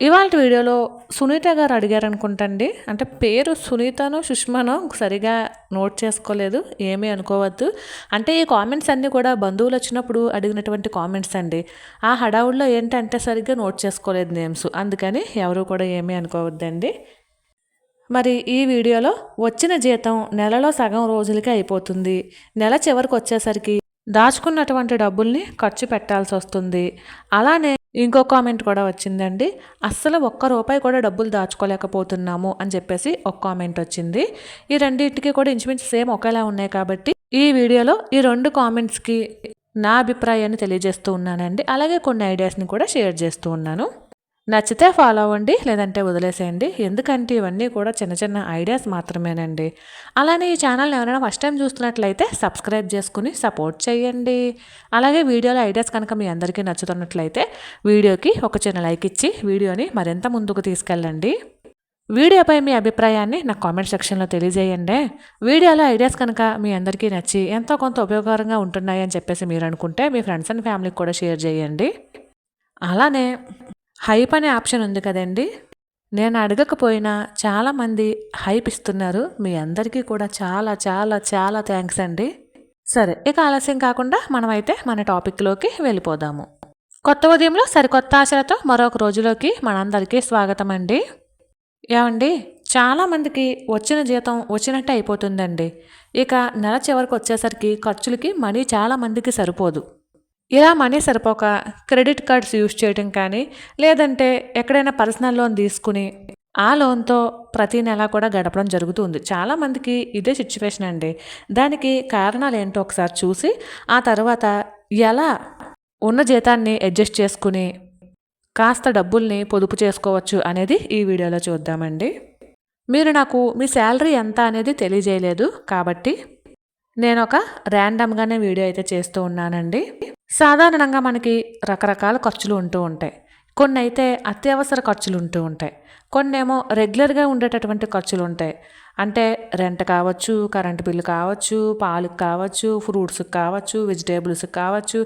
ఇవాళ వీడియోలో సునీత గారు అడిగారు అనుకుంటండి అంటే పేరు సునీతనో సుష్మను సరిగా నోట్ చేసుకోలేదు ఏమీ అనుకోవద్దు. అంటే ఈ కామెంట్స్ అన్నీ కూడా బంధువులు వచ్చినప్పుడు అడిగినటువంటి కామెంట్స్ అండి. ఆ హడావుల్లో ఏంటంటే సరిగ్గా నోట్ చేసుకోలేదు నేమ్స్ అందుకని ఎవరు కూడా ఏమీ అనుకోవద్దండి. మరి ఈ వీడియోలో వచ్చిన జీతం నెలలో సగం రోజులకి అయిపోతుంది. నెల చివరికి వచ్చేసరికి దాచుకున్నటువంటి డబ్బుల్ని ఖర్చు పెట్టాల్సి వస్తుంది. అలానే ఇంకో కామెంట్ కూడా వచ్చిందండి. అస్సలు ఒక్క రూపాయి కూడా డబ్బులు దాచుకోలేకపోతున్నాము అని చెప్పేసి ఒక కామెంట్ వచ్చింది. ఈ రెండింటికి కూడా ఇంచుమించు సేమ్ ఒకేలా ఉన్నాయి కాబట్టి ఈ వీడియోలో ఈ రెండు కామెంట్స్కి నా అభిప్రాయాన్ని తెలియజేస్తూ ఉన్నానండి. అలాగే కొన్ని ఐడియాస్ని కూడా షేర్ చేస్తూ ఉన్నాను. నచ్చితే ఫాలో అవ్వండి లేదంటే వదిలేసేయండి. ఎందుకంటే ఇవన్నీ కూడా చిన్న చిన్న ఐడియాస్ మాత్రమేనండి. అలానే ఈ ఛానల్ని ఎవరైనా ఫస్ట్ టైం చూస్తున్నట్లయితే సబ్స్క్రైబ్ చేసుకుని సపోర్ట్ చేయండి. అలాగే వీడియోలో ఐడియాస్ కనుక మీ అందరికీ నచ్చుతున్నట్లయితే వీడియోకి ఒక చిన్న లైక్ ఇచ్చి వీడియోని మరింత ముందుకు తీసుకెళ్ళండి. వీడియోపై మీ అభిప్రాయాన్ని నా కామెంట్ సెక్షన్లో తెలియజేయండి. వీడియోలో ఐడియాస్ కనుక మీ అందరికీ నచ్చి ఎంతో కొంత ఉపయోగకరంగా ఉంటున్నాయని చెప్పేసి మీరు అనుకుంటే మీ ఫ్రెండ్స్ అండ్ ఫ్యామిలీకి కూడా షేర్ చేయండి. అలానే హైప్ అనే ఆప్షన్ ఉంది కదండి. నేను అడగకపోయినా చాలామంది హైప్ ఇస్తున్నారు. మీ అందరికీ కూడా చాలా చాలా చాలా థ్యాంక్స్ అండి. సరే ఇక ఆలస్యం కాకుండా మనమైతే మన టాపిక్లోకి వెళ్ళిపోదాము. కొత్త ఉదయంలో సరికొత్త ఆశలతో మరొక రోజులోకి మనందరికీ స్వాగతం అండి ఏమండి చాలామందికి వచ్చిన జీతం వచ్చినట్టే అయిపోతుందండి. ఇక నెల చివరికి వచ్చేసరికి ఖర్చులకి మనీ చాలామందికి సరిపోదు. ఇలా మనీ సరిపోక క్రెడిట్ కార్డ్స్ యూజ్ చేయడం కానీ లేదంటే ఎక్కడైనా పర్సనల్ లోన్ తీసుకుని ఆ లోన్తో ప్రతి నెల కూడా గడపడం జరుగుతుంది. చాలామందికి ఇదే సిచ్యువేషన్ అండి. దానికి కారణాలు ఏంటో ఒకసారి చూసి ఆ తర్వాత ఎలా ఉన్న జీతాన్ని అడ్జస్ట్ చేసుకుని కాస్త డబ్బుల్ని పొదుపు చేసుకోవచ్చు అనేది ఈ వీడియోలో చూద్దామండి. మీరు నాకు మీ శాలరీ ఎంత అనేది తెలియజేయలేదు కాబట్టి నేను ఒక ర్యాండమ్గానే వీడియో అయితే చేస్తూ ఉన్నానండి. సాధారణంగా మనకి రకరకాల ఖర్చులు ఉంటూ ఉంటాయి. కొన్ని అయితే అత్యవసర ఖర్చులు ఉంటూ ఉంటాయి. కొన్ని ఏమో రెగ్యులర్గా ఉండేటటువంటి ఖర్చులు ఉంటాయి. అంటే రెంట్ కావచ్చు కరెంట్ బిల్లు కావచ్చు పాలకు కావచ్చు ఫ్రూట్స్కి కావచ్చు వెజిటేబుల్స్కి కావచ్చు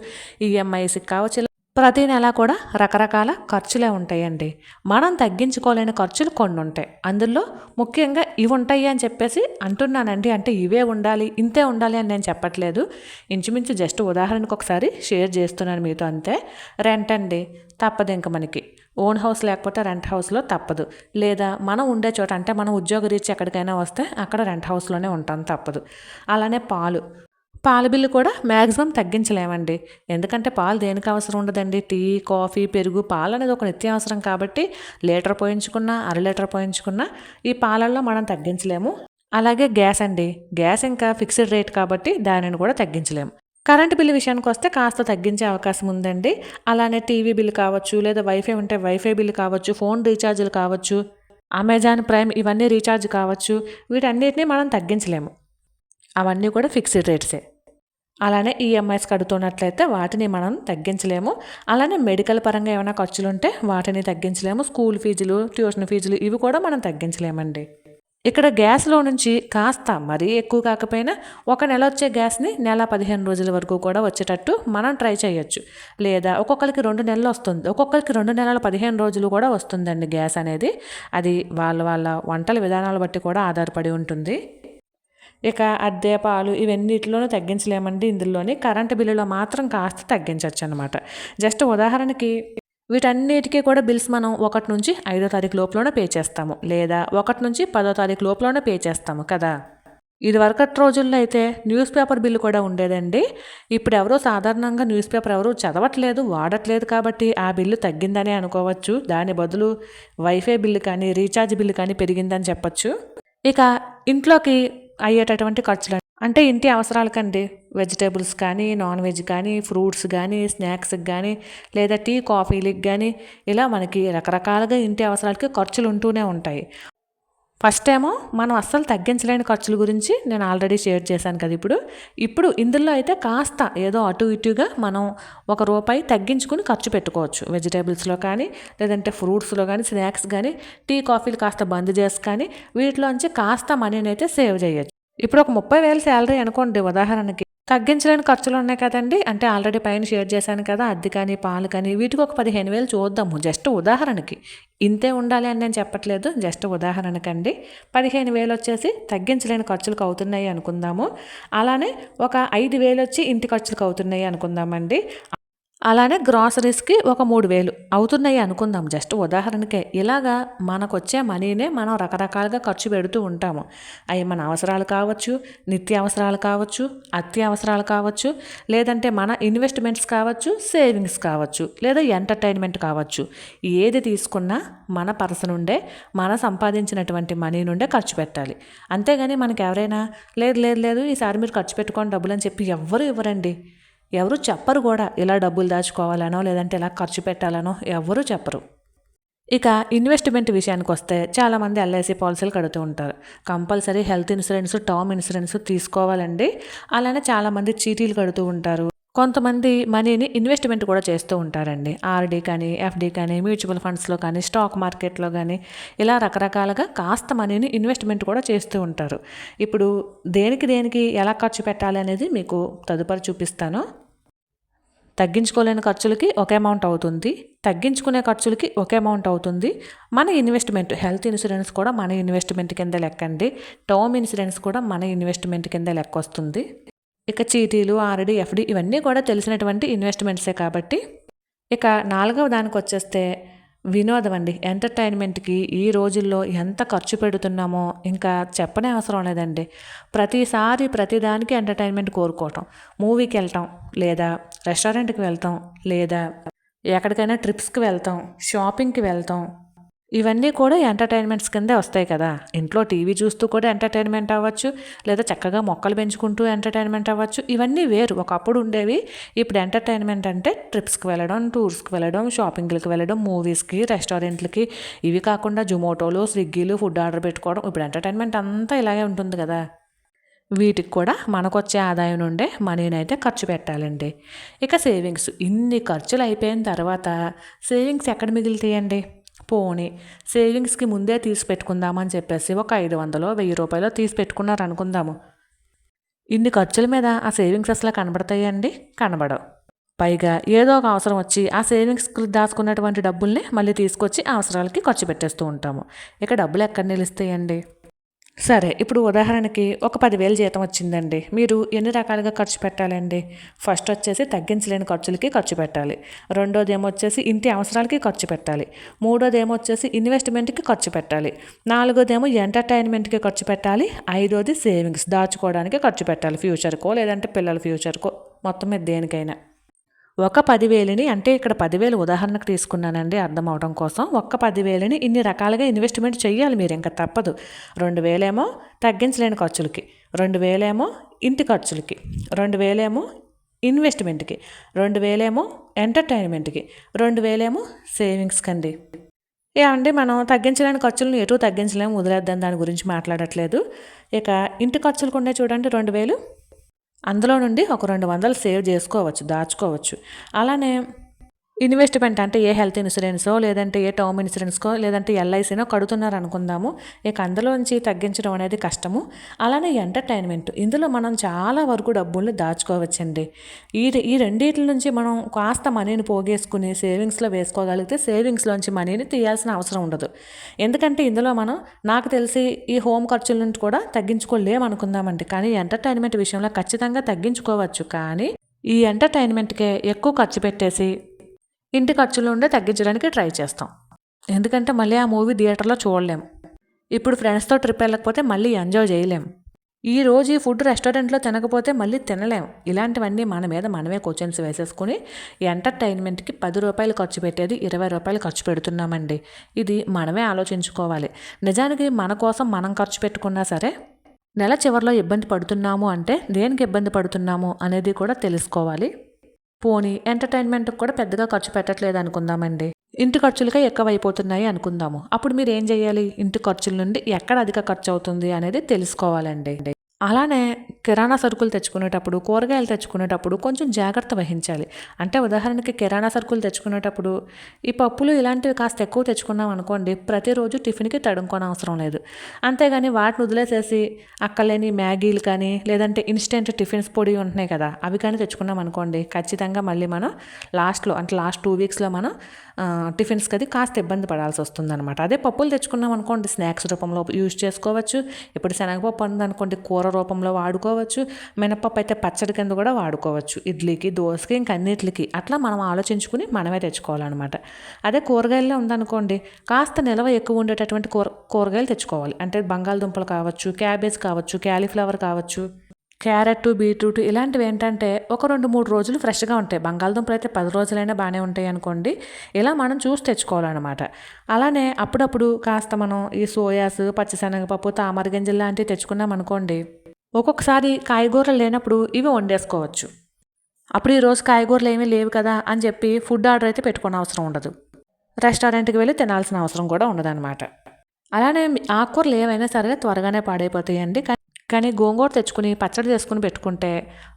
ఈఎంఐస్కి కావచ్చు ప్రతి నెల కూడా రకరకాల ఖర్చులే ఉంటాయండి. మనం తగ్గించుకోలేని ఖర్చులు కొన్ని ఉంటాయి అందులో ముఖ్యంగా ఇవి ఉంటాయి అని చెప్పేసి అంటున్నానండి. అంటే ఇవే ఉండాలి ఇంతే ఉండాలి అని నేను చెప్పట్లేదు. ఇంచుమించు జస్ట్ ఉదాహరణకు ఒకసారి షేర్ చేస్తున్నాను మీతో అంతే. రెంట్ అండి తప్పదు ఇంక మనకి. ఓన్ హౌస్ లేకపోతే రెంట్ హౌస్లో తప్పదు. లేదా మనం ఉండే చోట అంటే మనం ఉద్యోగ రీచ్ ఎక్కడికైనా వస్తే అక్కడ రెంట్ హౌస్లోనే ఉంటాం తప్పదు. అలానే పాలు. పాల బిల్లు కూడా మ్యాక్సిమం తగ్గించలేమండి. ఎందుకంటే పాలు దేనికి అవసరం ఉండదండి? టీ కాఫీ పెరుగు పాలు అనేది ఒక నిత్యావసరం కాబట్టి లీటర్ పోయించుకున్నా అర లీటర్ పోయించుకున్నా ఈ పాలల్లో మనం తగ్గించలేము. అలాగే గ్యాస్ అండి. గ్యాస్ ఇంకా ఫిక్స్డ్ రేట్ కాబట్టి దానిని కూడా తగ్గించలేము. కరెంట్ బిల్లు విషయానికి వస్తే కాస్త తగ్గించే అవకాశం ఉందండి. అలానే టీవీ బిల్లు కావచ్చు లేదా వైఫై ఉంటే వైఫై బిల్లు కావచ్చు ఫోన్ రీఛార్జీలు కావచ్చు అమెజాన్ ప్రైమ్ ఇవన్నీ రీఛార్జ్ కావచ్చు వీటన్నిటిని మనం తగ్గించలేము. అవన్నీ కూడా ఫిక్స్డ్ రేట్సే. అలానే ఈఎంఐస్ కడుతున్నట్లయితే వాటిని మనం తగ్గించలేము. అలానే మెడికల్ పరంగా ఏమైనా ఖర్చులు ఉంటే వాటిని తగ్గించలేము. స్కూల్ ఫీజులు ట్యూషన్ ఫీజులు ఇవి కూడా మనం తగ్గించలేమండి. ఇక్కడ గ్యాస్లో నుంచి కాస్త మరీ ఎక్కువ కాకపోయినా ఒక నెల వచ్చే గ్యాస్ని నెల పదిహేను రోజుల వరకు కూడా వచ్చేటట్టు మనం ట్రై చేయొచ్చు. లేదా ఒక్కొక్కరికి రెండు నెలలు వస్తుంది. ఒక్కొక్కరికి రెండు నెలల పదిహేను రోజులు కూడా వస్తుందండి గ్యాస్ అనేది. అది వాళ్ళ వాళ్ళ వంటల విధానాలు బట్టి కూడా ఆధారపడి ఉంటుంది. ఇక అద్దె పాలు ఇవన్నిటిలోనూ తగ్గించలేమండి ఇందులోని. కరెంటు బిల్లులో మాత్రం కాస్త తగ్గించవచ్చు అనమాట జస్ట్ ఉదాహరణకి వీటన్నిటికీ కూడా బిల్స్ మనం ఒకటి నుంచి ఐదో తారీఖు లోపలనే పే చేస్తాము. లేదా ఒకటి నుంచి పదో తారీఖు లోపలనే పే చేస్తాము కదా. ఇది వరకటి రోజుల్లో అయితే న్యూస్ పేపర్ బిల్లు కూడా ఉండేదండి. ఇప్పుడు ఎవరో సాధారణంగా న్యూస్ పేపర్ ఎవరు చదవట్లేదు వాడట్లేదు కాబట్టి ఆ బిల్లు తగ్గిందనే అనుకోవచ్చు. దాని బదులు వైఫై బిల్లు కానీ రీఛార్జ్ బిల్లు కానీ పెరిగిందని చెప్పచ్చు. ఇక ఇంట్లోకి అయ్యేటటువంటి ఖర్చులు అంటే ఇంటి అవసరాలకండి. వెజిటేబుల్స్ కానీ నాన్ వెజ్ కానీ ఫ్రూట్స్ కానీ స్నాక్స్కి కానీ లేదా టీ కాఫీలకి కానీ ఇలా మనకి రకరకాలుగా ఇంటి అవసరాలకి ఖర్చులు ఉంటూనే ఉంటాయి. ఫస్ట్ ఏమో మనం అస్సలు తగ్గించలేని ఖర్చుల గురించి నేను ఆల్రెడీ షేర్ చేశాను కదా ఇప్పుడు. ఇప్పుడు ఇందులో అయితే కాస్త ఏదో అటు ఇటుగా మనం ఒక రూపాయి తగ్గించుకుని ఖర్చు పెట్టుకోవచ్చు. వెజిటేబుల్స్లో కానీ లేదంటే ఫ్రూట్స్లో కానీ స్నాక్స్ కానీ టీ కాఫీలు కాస్త బంద్ చేసి కానీ వీటిలోంచి కాస్త మనీని అయితే సేవ్ చేయొచ్చు. ఇప్పుడు ఒక ముప్పై వేలు శాలరీ అనుకోండి ఉదాహరణకి. తగ్గించలేని ఖర్చులు ఉన్నాయి కదండి. అంటే ఆల్రెడీ పైన షేర్ చేశాను కదా అద్దె కానీ పాలు కానీ వీటికి ఒక పదిహేను వేలు చూద్దాము. జస్ట్ ఉదాహరణకి. ఇంతే ఉండాలి అని నేను చెప్పట్లేదు. జస్ట్ ఉదాహరణకండి. పదిహేను వేలు వచ్చేసి తగ్గించలేని ఖర్చులకు అవుతున్నాయి అనుకుందాము. అలానే ఒక ఐదు వేలు వచ్చి ఇంటి ఖర్చులకు అవుతున్నాయి అనుకుందామండి. అలానే గ్రాసరీస్కి ఒక మూడు వేలు అవుతున్నాయి అనుకుందాం. జస్ట్ ఉదాహరణకే ఇలాగా మనకొచ్చే మనీనే మనం రకరకాలుగా ఖర్చు పెడుతూ ఉంటాము. అవి మన అవసరాలు కావచ్చు నిత్య అవసరాలు కావచ్చు అత్యవసరాలు కావచ్చు లేదంటే మన ఇన్వెస్ట్మెంట్స్ కావచ్చు సేవింగ్స్ కావచ్చు లేదా ఎంటర్టైన్మెంట్ కావచ్చు. ఏది తీసుకున్నా మన పర్స నుండే మన సంపాదించినటువంటి మనీ నుండే ఖర్చు పెట్టాలి. అంతేగాని మనకు ఎవరైనా లేదు లేదు లేదు ఈసారి మీరు ఖర్చు పెట్టుకోండి డబ్బులు అని చెప్పి ఎవ్వరు ఇవ్వరండి. ఎవరు చెప్పరు కూడా ఇలా డబ్బులు దాచుకోవాలనో లేదంటే ఇలా ఖర్చు పెట్టాలనో ఎవరు చెప్పరు. ఇక ఇన్వెస్ట్మెంట్ విషయానికి వస్తే చాలామంది ఎల్ఐసి పాలసీలు కడుతూ ఉంటారు. Compulsory health insurance term insurance తీసుకోవాలండి. అలానే చాలామంది చీటీలు కడుతూ ఉంటారు. కొంతమంది మనీని ఇన్వెస్ట్మెంట్ కూడా చేస్తూ ఉంటారండి. ఆర్డీ కానీ ఎఫ్డీ కానీ మ్యూచువల్ ఫండ్స్లో కానీ స్టాక్ మార్కెట్లో కానీ ఇలా రకరకాలుగా కాస్త మనీని ఇన్వెస్ట్మెంట్ కూడా చేస్తూ ఉంటారు. ఇప్పుడు దేనికి దేనికి ఎలా ఖర్చు పెట్టాలి అనేది మీకు తదుపరి చూపిస్తాను. తగ్గించుకోలేని ఖర్చులకి ఒక అమౌంట్ అవుతుంది. తగ్గించుకునే ఖర్చులకి ఒక అమౌంట్ అవుతుంది. మన ఇన్వెస్ట్మెంట్ హెల్త్ ఇన్సూరెన్స్ కూడా మన ఇన్వెస్ట్మెంట్ కింద లెక్కండి. టర్మ్ ఇన్సూరెన్స్ కూడా మన ఇన్వెస్ట్మెంట్ కింద లెక్క వస్తుంది ఇక చీటీలు ఆర్డి ఎఫ్డి ఇవన్నీ కూడా తెలిసినటువంటి ఇన్వెస్ట్మెంట్సే కాబట్టి ఇక నాలుగవ దానికి వచ్చేస్తే వినోదం అండి. ఎంటర్టైన్మెంట్కి ఈ రోజుల్లో ఎంత ఖర్చు పెడుతున్నామో ఇంకా చెప్పనే అవసరం లేదండి. ప్రతిసారి ప్రతిదానికి ఎంటర్టైన్మెంట్ కోరుకోవటం. మూవీకి వెళ్తాం లేదా రెస్టారెంట్కి వెళ్తాం లేదా ఎక్కడికైనా ట్రిప్స్కి వెళ్తాం షాపింగ్కి వెళ్తాం ఇవన్నీ కూడా ఎంటర్టైన్మెంట్స్ కిందే వస్తాయి కదా. ఇంట్లో టీవీ చూస్తూ కూడా ఎంటర్టైన్మెంట్ అవ్వచ్చు లేదా చక్కగా మొక్కలు పెంచుకుంటూ ఎంటర్టైన్మెంట్ అవ్వచ్చు. ఇవన్నీ వేరు. ఒకప్పుడు ఉండేవి ఇప్పుడు ఎంటర్టైన్మెంట్ అంటే ట్రిప్స్కి వెళ్ళడం టూర్స్కి వెళ్ళడం షాపింగ్లకి వెళ్ళడం మూవీస్కి రెస్టారెంట్లకి. ఇవి కాకుండా జొమాటోలు స్విగ్గీలు ఫుడ్ ఆర్డర్ పెట్టుకోవడం. ఇప్పుడు ఎంటర్టైన్మెంట్ అంతా ఇలాగే ఉంటుంది కదా. వీటికి కూడా మనకొచ్చే ఆదాయం నుండే మనీని అయితే ఖర్చు పెట్టాలండి. ఇక సేవింగ్స్. ఇన్ని ఖర్చులు అయిపోయిన తర్వాత సేవింగ్స్ ఎక్కడ మిగులుతాయండి? పోనీ సేవింగ్స్కి ముందే తీసి పెట్టుకుందామని చెప్పేసి ఒక ఐదు వందలో వెయ్యి రూపాయలు తీసి పెట్టుకున్నారు అనుకుందాము ఇన్ని ఖర్చుల మీద ఆ సేవింగ్స్ అసలు కనబడతాయండి? కనబడవు. పైగా ఏదో ఒక అవసరం వచ్చి ఆ సేవింగ్స్కి దాచుకున్నటువంటి డబ్బుల్ని మళ్ళీ తీసుకొచ్చి అవసరాలకి ఖర్చు పెట్టేస్తూ ఉంటాము. ఇక డబ్బులు ఎక్కడ నిలుస్తాయండి? సరే ఇప్పుడు ఉదాహరణకి ఒక పదివేలు జీతం వచ్చిందండి. మీరు ఎన్ని రకాలుగా ఖర్చు పెట్టాలండి? ఫస్ట్ వచ్చేసి తగ్గించలేని ఖర్చులకి ఖర్చు పెట్టాలి. రెండోది ఏమో వచ్చేసి ఇంటి అవసరాలకి ఖర్చు పెట్టాలి. మూడోది ఏమో వచ్చేసి ఇన్వెస్ట్మెంట్కి ఖర్చు పెట్టాలి. నాలుగోదేమో ఎంటర్టైన్మెంట్కి ఖర్చు పెట్టాలి. ఐదోది సేవింగ్స్ దాచుకోవడానికి ఖర్చు పెట్టాలి. ఫ్యూచర్కో లేదంటే పిల్లల ఫ్యూచర్కో. మొత్తం మీద దేనికైనా. ఒక పదివేలని అంటే ఇక్కడ పదివేలు ఉదాహరణకు తీసుకున్నానండి అర్థం అవడం కోసం. ఒక్క పదివేలని ఇన్ని రకాలుగా ఇన్వెస్ట్మెంట్ చేయాలి మీరు ఇంకా తప్పదు. రెండు వేలేమో తగ్గించలేని ఖర్చులకి రెండు వేలేమో ఇంటి ఖర్చులకి రెండు వేలేమో ఇన్వెస్ట్మెంట్కి రెండు వేలేమో ఎంటర్టైన్మెంట్కి రెండు వేలేమో సేవింగ్స్కి అండి ఏమండి మనం తగ్గించలేని ఖర్చులను ఎటు తగ్గించలేము వదిలేద్దాం దాని గురించి మాట్లాడట్లేదు. ఇక ఇంటి ఖర్చులు ఉండే చూడండి రెండు వేలు. అందులో నుండి ఒక రెండు వందలు సేవ్ చేసుకోవచ్చు దాచుకోవచ్చు. అలానే ఇన్వెస్ట్మెంట్ అంటే ఏ హెల్త్ ఇన్సూరెన్సో లేదంటే ఏ టర్మ్ ఇన్సూరెన్స్కో లేదంటే ఎల్ఐసీనో కడుతున్నారు అనుకుందాము ఇక అందులోంచి తగ్గించడం అనేది కష్టము. అలానే ఎంటర్టైన్మెంట్. ఇందులో మనం చాలా వరకు డబ్బుల్ని దాచుకోవచ్చండి. ఈ ఈ రెండింటి నుంచి మనం కాస్త మనీని పోగేసుకుని సేవింగ్స్లో వేసుకోగలిగితే సేవింగ్స్లోంచి మనీని తీయాల్సిన అవసరం ఉండదు. ఎందుకంటే ఇందులో మనం నాకు తెలిసి ఈ హోమ్ ఖర్చుల నుంచి కూడా తగ్గించుకోలేము అనుకుందామండి కానీ ఎంటర్టైన్మెంట్ విషయంలో ఖచ్చితంగా తగ్గించుకోవచ్చు. కానీ ఈ ఎంటర్టైన్మెంట్కే ఎక్కువ ఖర్చు పెట్టేసి ఇంటి ఖర్చులు ఉండే తగ్గించడానికి ట్రై చేస్తాం. ఎందుకంటే మళ్ళీ ఆ మూవీ థియేటర్లో చూడలేం. ఇప్పుడు ఫ్రెండ్స్తో ట్రిప్ వెళ్ళకపోతే మళ్ళీ ఎంజాయ్ చేయలేం. ఈ రోజు ఈ ఫుడ్ రెస్టారెంట్లో తినకపోతే మళ్ళీ తినలేం. ఇలాంటివన్నీ మన మీద మనమే క్వశ్చన్స్ వేసేసుకుని ఎంటర్టైన్మెంట్కి పది రూపాయలు ఖర్చు పెట్టేది ఇరవై రూపాయలు ఖర్చు పెడుతున్నామండి. ఇది మనమే ఆలోచించుకోవాలి. నిజానికి మన కోసం మనం ఖర్చు పెట్టుకున్నా సరే నెల చివరిలో ఇబ్బంది పడుతున్నాము అంటే దేనికి ఇబ్బంది పడుతున్నాము అనేది కూడా తెలుసుకోవాలి. పోనీ ఎంటర్టైన్మెంట్కి కూడా పెద్దగా ఖర్చు పెట్టట్లేదు అనుకుందామండి. ఇంటి ఖర్చులకే ఎక్కువైపోతున్నాయి అనుకుందాము. అప్పుడు మీరు ఏం చేయాలి? ఇంటి ఖర్చుల నుండి ఎక్కడ అధిక ఖర్చు అవుతుంది అనేది తెలుసుకోవాలండి. అలానే కిరాణా సరుకులు తెచ్చుకునేటప్పుడు కూరగాయలు తెచ్చుకునేటప్పుడు కొంచెం జాగ్రత్త వహించాలి. అంటే ఉదాహరణకి కిరాణా సరుకులు తెచ్చుకునేటప్పుడు ఈ పప్పులు ఇలాంటివి కాస్త ఎక్కువ తెచ్చుకున్నాం అనుకోండి ప్రతిరోజు టిఫిన్కి తడుముకోని అవసరం లేదు. అంతేగాని వాటిని వదిలేసేసి అక్కలేని మ్యాగీలు కానీ లేదంటే ఇన్స్టెంట్ టిఫిన్స్ పొడి ఉంటున్నాయి కదా అవి కానీ తెచ్చుకున్నాం అనుకోండి ఖచ్చితంగా మళ్ళీ మనం లాస్ట్లో అంటే లాస్ట్ టూ వీక్స్లో మనం టిఫిన్స్కి అది కాస్త ఇబ్బంది పడాల్సి వస్తుంది అనమాట అదే పప్పులు తెచ్చుకున్నాం అనుకోండి స్నాక్స్ రూపంలో యూజ్ చేసుకోవచ్చు. ఇప్పుడు శనగపప్పు ఉందనుకోండి కూర రూపంలో వాడుకో వాడుకోవచ్చు. మినపప్పు అయితే పచ్చడి కింద కూడా వాడుకోవచ్చు. ఇడ్లీకి దోశకి ఇంక అన్నిటికి అట్లా మనం ఆలోచించుకుని మనమే తెచ్చుకోవాలన్నమాట. అదే కూరగాయల్లో ఉందనుకోండి కాస్త నిల్వ ఎక్కువ ఉండేటటువంటి కూర కూరగాయలు తెచ్చుకోవాలి. అంటే బంగాళదుంపలు కావచ్చు క్యాబేజ్ కావచ్చు క్యాలీఫ్లవర్ కావచ్చు క్యారెట్ బీట్రూట్ ఇలాంటివి ఏంటంటే ఒక రెండు మూడు రోజులు ఫ్రెష్గా ఉంటాయి. బంగాళదుంపలు అయితే పది రోజులైనా బాగానే ఉంటాయి అనుకోండి ఇలా మనం చూసి తెచ్చుకోవాలన్నమాట. అలానే అప్పుడప్పుడు కాస్త మనం ఈ సోయాస్ పచ్చిశనగపప్పు తామర గింజలు లాంటివి తెచ్చుకున్నాం అనుకోండి ఒక్కొక్కసారి కాయగూరలు లేనప్పుడు ఇవి వండేసుకోవచ్చు. అప్పుడు ఈరోజు కాయగూరలు ఏమీ లేవు కదా అని చెప్పి ఫుడ్ ఆర్డర్ అయితే పెట్టుకునే అవసరం ఉండదు. రెస్టారెంట్కి వెళ్ళి తినాల్సిన అవసరం కూడా ఉండదన్నమాట. అలానే ఆకుకూరలు ఏవైనా సరే త్వరగానే పాడైపోతాయండి. కానీ గోంగూర తెచ్చుకుని పచ్చడి చేసుకుని పెట్టుకుంటే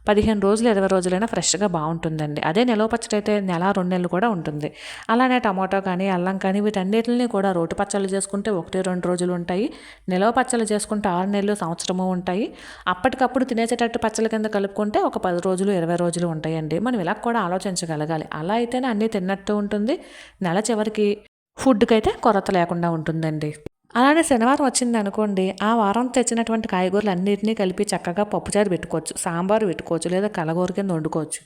పదిహేను రోజులు ఇరవై రోజులైనా ఫ్రెష్గా బాగుంటుందండి. అదే నిలవ పచ్చడి అయితే నెల రెండు నెలలు కూడా ఉంటుంది. అలానే టమాటో కానీ అల్లం కానీ వీటన్నిటిని కూడా రోటి పచ్చళ్ళు చేసుకుంటే ఒకటి రెండు రోజులు ఉంటాయి. నిలవ పచ్చళ్ళు చేసుకుంటే ఆరు నెలలు సంవత్సరము ఉంటాయి. అప్పటికప్పుడు తినేసేటట్టు పచ్చళ్ళ కింద కలుపుకుంటే ఒక పది రోజులు ఇరవై రోజులు ఉంటాయండి. మనం ఇలా కూడా ఆలోచించగలగాలి. అలా అయితేనే అన్నీ తిన్నట్టు ఉంటుంది. నెల చివరికి ఫుడ్కి అయితే కొరత లేకుండా ఉంటుందండి. అలానే శనివారం వచ్చింది అనుకోండి ఆ వారం తెచ్చినటువంటి కాయగూరలు అన్నింటినీ కలిపి చక్కగా పప్పుచారు పెట్టుకోవచ్చు సాంబారు పెట్టుకోవచ్చు లేదా కలగూర కింద వండుకోవచ్చు.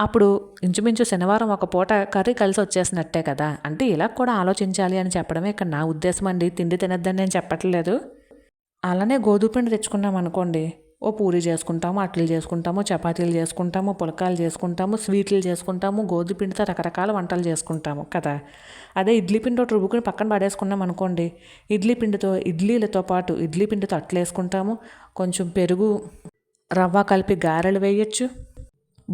అప్పుడు ఇంచుమించు శనివారం ఒక పూట కర్రీ కలిసి వచ్చేసినట్టే కదా? అంటే ఇలా కూడా ఆలోచించాలి అని చెప్పడమే ఇక్కడ నా ఉద్దేశం అండి తిండి తినద్దని నేను చెప్పట్లేదు. అలానే గోధుమ పిండి తెచ్చుకున్నాం అనుకోండి ఓ పూరి చేసుకుంటాము అట్లు చేసుకుంటాము చపాతీలు చేసుకుంటాము పులకాలు చేసుకుంటాము స్వీట్లు చేసుకుంటాము గోధుమ పిండితో రకరకాల వంటలు చేసుకుంటాము కదా. అదే ఇడ్లీ పిండి ఒకటి రుబ్బుకుని పక్కన పడేసుకున్నాం అనుకోండి ఇడ్లీ పిండితో ఇడ్లీలతో పాటు ఇడ్లీ పిండితో అట్లు వేసుకుంటాము. కొంచెం పెరుగు రవ్వ కలిపి గారెలు వేయచ్చు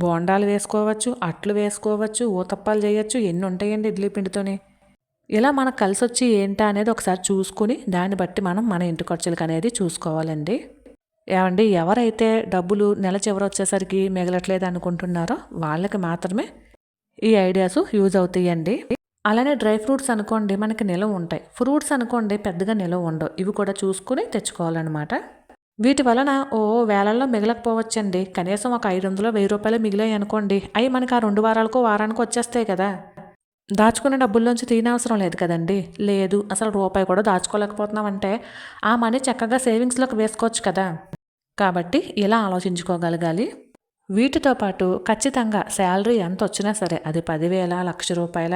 బోండాలు వేసుకోవచ్చు అట్లు వేసుకోవచ్చు ఊతప్పాలు చేయొచ్చు ఎన్ని ఉంటాయండి ఇడ్లీ పిండితోనే. ఇలా మనకు కలిసి వచ్చి ఏంటా అనేది ఒకసారి చూసుకుని దాన్ని బట్టి మనం మన ఇంటి ఖర్చులకు అనేది చూసుకోవాలండి. ఏమండి ఎవరైతే డబ్బులు నెల చివరి వచ్చేసరికి మిగలట్లేదు అనుకుంటున్నారో వాళ్ళకి మాత్రమే ఈ ఐడియాస్ యూజ్ అవుతాయండి. అలానే డ్రై ఫ్రూట్స్ అనుకోండి మనకి నిలవ ఉంటాయి. ఫ్రూట్స్ అనుకోండి పెద్దగా నిలవ ఉండవు. ఇవి కూడా చూసుకుని తెచ్చుకోవాలన్నమాట. వీటి వలన ఓ వేలల్లో మిగలకపోవచ్చండి. కనీసం ఒక ఐదు వందలు వెయ్యి రూపాయలు మిగిలాయి అనుకోండి అవి మనకి ఆ రెండు వారాలకు వారానికి వచ్చేస్తాయి కదా. దాచుకునే డబ్బుల్లోంచి తీయనవసరం లేదు కదండి. లేదు అసలు రూపాయి కూడా దాచుకోలేకపోతున్నామంటే ఆ మనీ చక్కగా సేవింగ్స్లోకి వేసుకోవచ్చు కదా. కాబట్టి ఇలా ఆలోచించుకోగలగాలి? వీటితో పాటు ఖచ్చితంగా శాలరీ ఎంత వచ్చినా సరే అది పదివేల లక్ష రూపాయల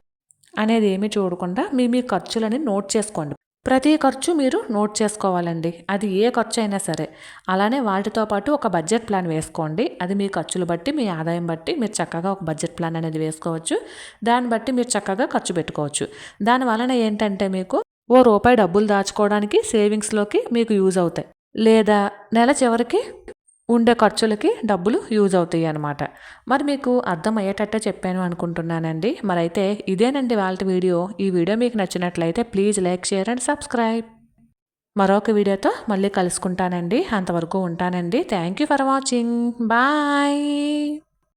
అనేది ఏమీ చూడకుండా మీ మీ ఖర్చులని నోట్ చేసుకోండి. ప్రతి ఖర్చు మీరు నోట్ చేసుకోవాలండి. అది ఏ ఖర్చు అయినా సరే. అలానే వాటితో పాటు ఒక బడ్జెట్ ప్లాన్ వేసుకోండి. అది మీ ఖర్చులు బట్టి మీ ఆదాయం బట్టి మీరు చక్కగా ఒక బడ్జెట్ ప్లాన్ అనేది వేసుకోవచ్చు. దాన్ని బట్టి మీరు చక్కగా ఖర్చు పెట్టుకోవచ్చు. దాని వలన ఏంటంటే మీకు ఓ రూపాయి డబ్బులు దాచుకోవడానికి సేవింగ్స్లోకి మీకు యూజ్ అవుతాయి. లేదా నెల చివరికి ఉండే ఖర్చులకి డబ్బులు యూజ్ అవుతాయి అనమాట మరి మీకు అర్థమయ్యేటట్టే చెప్పాను అనుకుంటున్నానండి. మరి అయితే ఇదేనండి వాళ్ళ వీడియో. ఈ వీడియో మీకు నచ్చినట్లయితే please like share and subscribe. మరొక వీడియోతో మళ్ళీ కలుసుకుంటానండి. అంతవరకు ఉంటానండి. Thank you for watching. Bye.